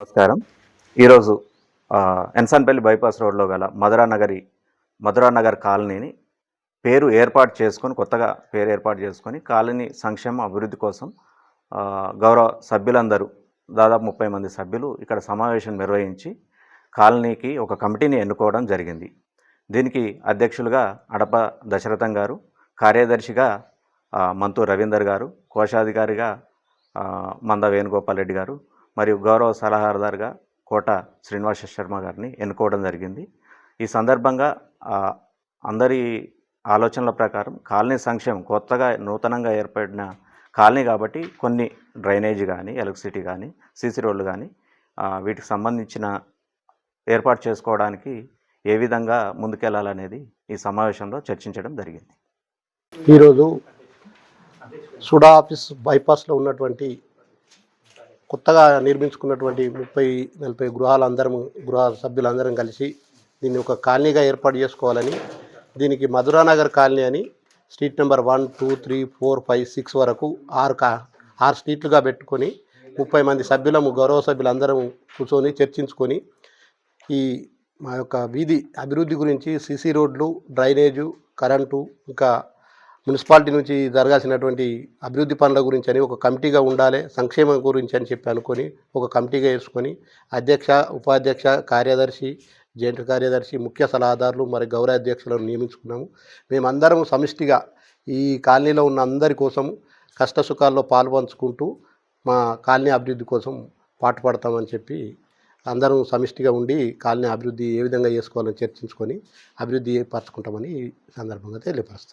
నమస్కారం. ఈరోజు ఎన్సాన్పల్లి బైపాస్ రోడ్లో గల మధురా నగరి మధురా నగర్ కాలనీని పేరు ఏర్పాటు చేసుకొని కొత్తగా పేరు ఏర్పాటు చేసుకొని కాలనీ సంక్షేమ అభివృద్ధి కోసం గౌరవ సభ్యులందరూ దాదాపు ముప్పై మంది సభ్యులు ఇక్కడ సమావేశం నిర్వహించి కాలనీకి ఒక కమిటీని ఎన్నుకోవడం జరిగింది. దీనికి అధ్యక్షులుగా అడప దశరథం గారు కార్యదర్శిగా మంతు రవీందర్ గారు కోశాధికారిగా మంద వేణుగోపాల్ రెడ్డి గారు మరియు గౌరవ సలహాదారుగా కోట శ్రీనివాస శర్మ గారిని ఎన్నుకోవడం జరిగింది. ఈ సందర్భంగా అందరి ఆలోచనల ప్రకారం కాలనీ సంక్షేమం కొత్తగా నూతనంగా ఏర్పడిన కాలనీ కాబట్టి కొన్ని డ్రైనేజ్ కానీ ఎలక్ట్రిసిటీ కానీ సీసీ రోడ్లు కానీ వీటికి సంబంధించిన ఏర్పాటు చేసుకోవడానికి ఏ విధంగా ముందుకెళ్ళాలనేది ఈ సమావేశంలో చర్చించడం జరిగింది. ఈరోజు సుడా ఆఫీస్ బైపాస్లో ఉన్నటువంటి కొత్తగా నిర్మించుకున్నటువంటి ముప్పై నలభై గృహాలందరం గృహ సభ్యులందరం కలిసి దీన్ని ఒక కాలనీగా ఏర్పాటు చేసుకోవాలని దీనికి మధురానగర్ కాలనీ అని street number one two three four five six వరకు ఆరు కా ఆరు స్ట్రీట్లుగా పెట్టుకొని ముప్పై మంది సభ్యులము గౌరవ సభ్యులందరం కూర్చొని చర్చించుకొని ఈ మా యొక్క వీధి అభివృద్ధి గురించి సిసి రోడ్లు డ్రైనేజు కరెంటు ఇంకా మున్సిపాలిటీ నుంచి జరగాల్సినటువంటి అభివృద్ధి పనుల గురించి అని ఒక కమిటీగా ఉండాలి సంక్షేమం గురించి అని చెప్పి అనుకొని ఒక కమిటీగా వేసుకొని అధ్యక్ష ఉపాధ్యక్ష కార్యదర్శి జాయింట్ కార్యదర్శి ముఖ్య సలహాదారులు మరి గౌరవ అధ్యక్షులను నియమించుకున్నాము. మేమందరం సమిష్టిగా ఈ కాలనీలో ఉన్న అందరి కోసం కష్టసుఖాల్లో పాల్పంచుకుంటూ మా కాలనీ అభివృద్ధి కోసం పాటుపడతామని చెప్పి అందరం సమిష్టిగా ఉండి కాలనీ అభివృద్ధి ఏ విధంగా చేసుకోవాలని చర్చించుకొని అభివృద్ధి పరచుకుంటామని ఈ సందర్భంగా తెలియపరుస్తాం.